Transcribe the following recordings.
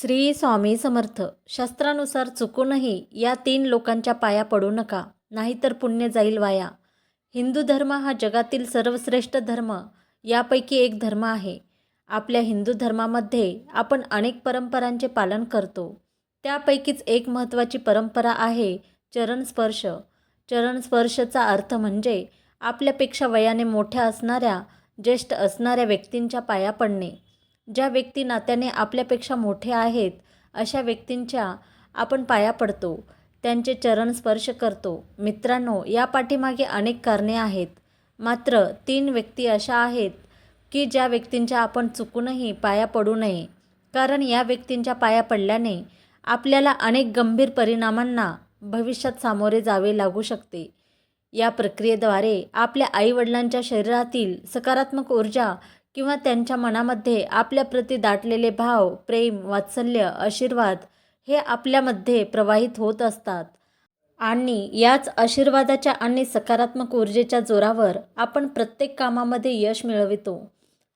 श्री स्वामी समर्थ शास्त्रानुसार चुकूनही या तीन लोकांच्या पाया पडू नका नाहीतर पुण्य जाईल वाया. हिंदू धर्म हा जगातील सर्वश्रेष्ठ धर्म यापैकी एक धर्म आहे. आपल्या हिंदू धर्मामध्ये आपण अनेक परंपरांचे पालन करतो. त्यापैकीच एक महत्त्वाची परंपरा आहे चरणस्पर्श. चरणस्पर्शचा अर्थ म्हणजे आपल्यापेक्षा वयाने मोठ्या असणाऱ्या ज्येष्ठ असणाऱ्या व्यक्तींच्या पाया पडणे. ज्या व्यक्ती नात्याने आपल्यापेक्षा मोठे आहेत अशा व्यक्तींच्या आपण पाया पडतो त्यांचे चरण स्पर्श करतो. मित्रांनो या पाठीमागे अनेक कारणे आहेत. मात्र तीन व्यक्ती अशा आहेत की ज्या व्यक्तींच्या आपण चुकूनही पाया पडू नये. कारण या व्यक्तींच्या पाया पडल्याने आपल्याला अनेक गंभीर परिणामांना भविष्यात सामोरे जावे लागू शकते. या प्रक्रियेद्वारे आपल्या आईवडिलांच्या शरीरातील सकारात्मक ऊर्जा किंवा त्यांच्या मनामध्ये आपल्याप्रती दाटलेले भाव प्रेम वात्सल्य आशीर्वाद हे आपल्यामध्ये प्रवाहित होत असतात. आणि याच आशीर्वादाच्या आणि सकारात्मक ऊर्जेच्या जोरावर आपण प्रत्येक कामामध्ये यश मिळवितो.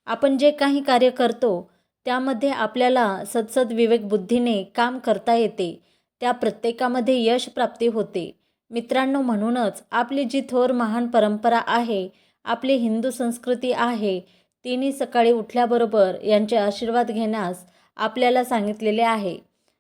आपण जे काही कार्य करतो त्यामध्ये आपल्याला सदसद विवेक बुद्धीने काम करता येते. त्या प्रत्येकामध्ये यश प्राप्ती होते. मित्रांनो म्हणूनच आपली जी थोर महान परंपरा आहे आपली हिंदू संस्कृती आहे तिन्ही सकाळी उठल्याबरोबर यांचे आशीर्वाद घेण्यास आपल्याला सांगितलेले आहे.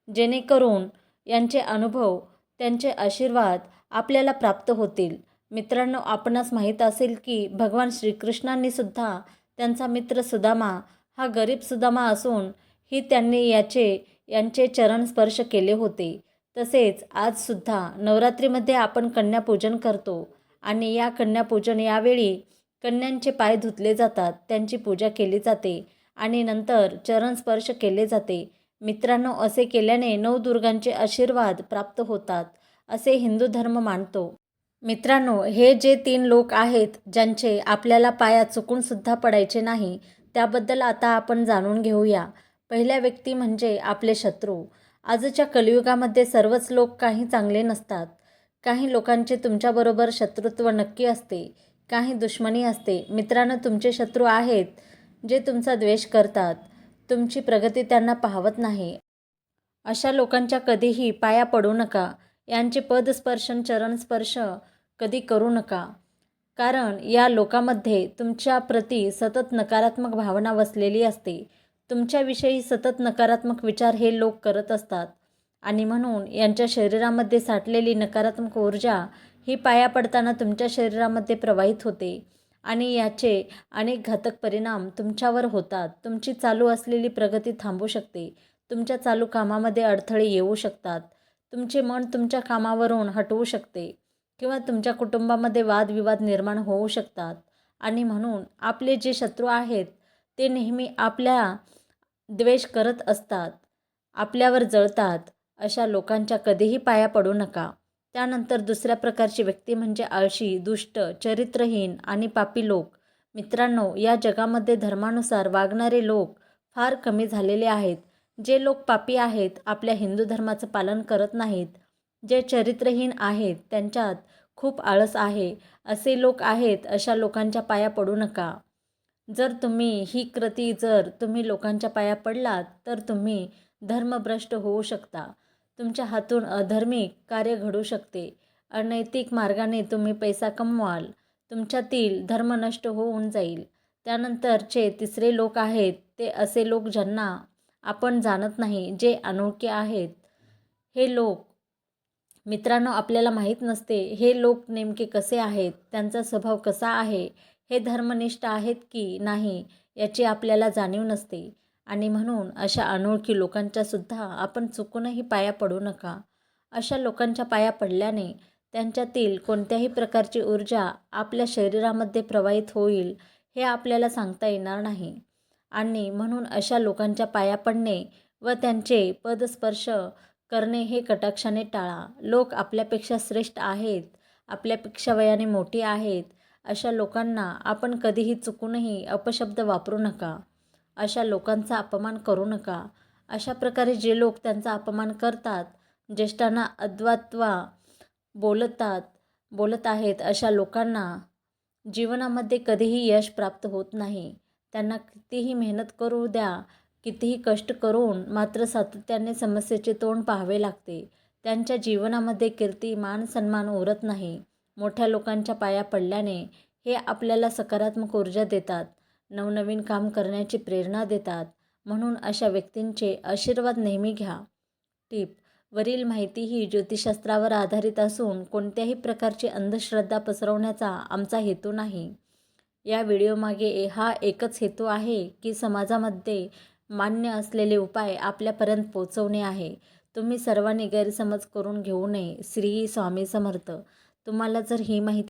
जेणेकरून यांचे अनुभव त्यांचे आशीर्वाद आपल्याला प्राप्त होतील. मित्रांनो आपणास माहीत असेल की भगवान श्रीकृष्णांनी सुद्धा त्यांचा मित्र सुदामा हा गरीब सुदामा असून ही त्यांनी याचे यांचे चरण स्पर्श केले होते. तसेच आजसुद्धा नवरात्रीमध्ये आपण कन्यापूजन करतो आणि या कन्यापूजन यावेळी कन्यांचे पाय धुतले जातात त्यांची पूजा केली जाते आणि नंतर चरण स्पर्श केले जाते. मित्रांनो असे केल्याने नवदुर्गांचे आशीर्वाद प्राप्त होतात असे हिंदू धर्म मानतो. मित्रांनो हे जे तीन लोक आहेत ज्यांचे आपल्याला पाया चुकूनसुद्धा पडायचे नाही त्याबद्दल आता आपण जाणून घेऊया. पहिल्या व्यक्ती म्हणजे आपले शत्रू. आजच्या कलियुगामध्ये सर्वच लोक काही चांगले नसतात. काही लोकांचे तुमच्याबरोबर शत्रुत्व नक्की असते. काही दुश्मनी असते. मित्रांनो तुमचे शत्रू आहेत जे तुमचा द्वेष करतात. तुमची प्रगती त्यांना पाहवत नाही. अशा लोकांच्या कधीही पाया पडू नका. यांचे पदस्पर्शन चरणस्पर्श कधी करू नका. कारण या लोकांमध्ये तुमच्या प्रती सतत नकारात्मक भावना वसलेली असते. तुमच्याविषयी सतत नकारात्मक विचार हे लोक करत असतात. आणि म्हणून यांच्या शरीरामध्ये साठलेली नकारात्मक ऊर्जा ही पाया पडताना तुमच्या शरीरामध्ये प्रवाहित होते आणि याचे अनेक घातक परिणाम तुमच्यावर होतात. तुमची चालू असलेली प्रगती थांबू शकते. तुमच्या चालू कामामध्ये अडथळे येऊ शकतात. तुमचे मन तुमच्या कामावरून हटवू शकते किंवा तुमच्या कुटुंबामध्ये वादविवाद निर्माण होऊ शकतात. आणि म्हणून आपले जे शत्रू आहेत ते नेहमी आपल्या द्वेष करत असतात. आपल्यावर जळतात. अशा लोकांच्या कधीही पाया पडू नका. त्यानंतर दुसऱ्या प्रकारची व्यक्ती म्हणजे आळशी दुष्ट चरित्रहीन आणि पापी लोक. मित्रांनो या जगामध्ये धर्मानुसार वागणारे लोक फार कमी झालेले आहेत. जे लोक पापी आहेत आपल्या हिंदू धर्माचं पालन करत नाहीत. जे चरित्रहीन आहेत त्यांच्यात खूप आळस आहे. असे लोक आहेत अशा लोकांच्या पाया पडू नका. जर तुम्ही ही कृती जर तुम्ही लोकांच्या पाया पडलात तर तुम्ही धर्मभ्रष्ट होऊ शकता. तुमच्या हातून अधर्मिक कार्य घडू शकते. अनैतिक मार्गाने तुम्ही पैसा कमवाल. तुमच्यातील धर्म नष्ट होऊन जाईल. त्यानंतरचे तिसरे लोक आहेत ते असे लोक ज्यांना आपण जाणत नाही जे अनोखे आहेत. हे लोक मित्रांनो आपल्याला माहीत नसते हे लोक नेमके कसे आहेत त्यांचा स्वभाव कसा आहे हे धर्मनिष्ठ आहेत की नाही याची आपल्याला जाणीव नसते. आणि म्हणून अशा अनोळखी लोकांच्यासुद्धा आपण चुकूनही पाया पडू नका. अशा लोकांच्या पाया पडल्याने त्यांच्यातील कोणत्याही प्रकारची ऊर्जा आपल्या शरीरामध्ये प्रवाहित होईल हे आपल्याला सांगता येणार नाही. आणि म्हणून अशा लोकांच्या पाया पडणे व त्यांचे पदस्पर्श करणे हे कटाक्षाने टाळा. लोक आपल्यापेक्षा श्रेष्ठ आहेत आपल्यापेक्षा वयाने मोठी आहेत अशा लोकांना आपण कधीही चुकूनही अपशब्द वापरू नका. अशा लोकांचा अपमान करू नका. अशा प्रकारे जे लोक त्यांचा अपमान करतात ज्येष्ठांना अद्वात्वा बोलतात बोलत आहेत अशा लोकांना जीवनामध्ये कधीही यश प्राप्त होत नाही. त्यांना कितीही मेहनत करू द्या कितीही कष्ट करून मात्र सातत्याने समस्येचे तोंड पाहावे लागते. त्यांच्या जीवनामध्ये कीर्ती मान सन्मान उरत नाही. मोठ्या लोकांच्या पाया पडल्याने हे आपल्याला सकारात्मक ऊर्जा देतात. नवनवीन काम करण्याची प्रेरणा देतात. म्हणून अशा व्यक्तींचे आशीर्वाद नेहमी घ्या. टीप वरील माहिती ही ज्योतिषशास्त्रावर आधारित असून कोणत्याही प्रकारची अंधश्रद्धा पसरवण्याचा आमचा हेतू नाही. या व्हिडिओमागे हा एकच हेतू आहे की समाजामध्ये मान्य असलेले उपाय आपल्यापर्यंत पोचवणे आहे. तुम्ही सर्वांनी गैरसमज करून घेऊ नये श्री स्वामी समर्थ. तुम्हाला जर ही माहिती